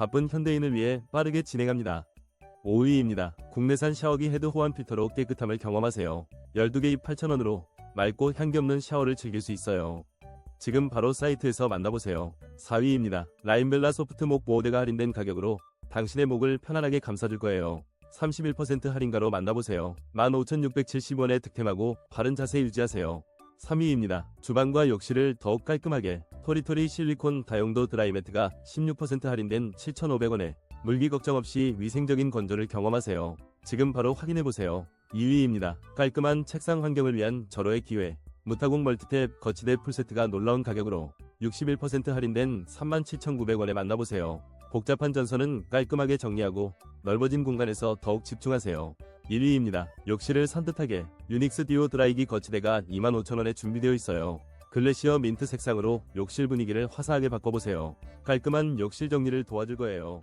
바쁜 현대인을 위해 빠르게 진행합니다. 5위입니다. 국내산 샤워기 헤드 호환 필터로 깨끗함을 경험하세요. 12개입 8,000원으로 맑고 향기 없는 샤워를 즐길 수 있어요. 지금 바로 사이트에서 만나보세요. 4위입니다. 라인벨라 소프트 목 보호대가 할인된 가격으로 당신의 목을 편안하게 감싸줄 거예요. 31% 할인가로 만나보세요. 15,670원에 득템하고 바른 자세 유지하세요. 3위입니다. 주방과 욕실을 더욱 깔끔하게 토리토리 실리콘 다용도 드라이매트가 16% 할인된 7,500원에 물기 걱정 없이 위생적인 건조를 경험하세요. 지금 바로 확인해보세요. 2위입니다. 깔끔한 책상 환경을 위한 절호의 기회. 무타공 멀티탭 거치대 풀세트가 놀라운 가격으로 61% 할인된 37,900원에 만나보세요. 복잡한 전선은 깔끔하게 정리하고 넓어진 공간에서 더욱 집중하세요. 1위입니다. 욕실을 산뜻하게 유닉스 디오 드라이기 거치대가 25,000원에 준비되어 있어요. 글래시어 민트 색상으로 욕실 분위기를 화사하게 바꿔보세요. 깔끔한 욕실 정리를 도와줄 거예요.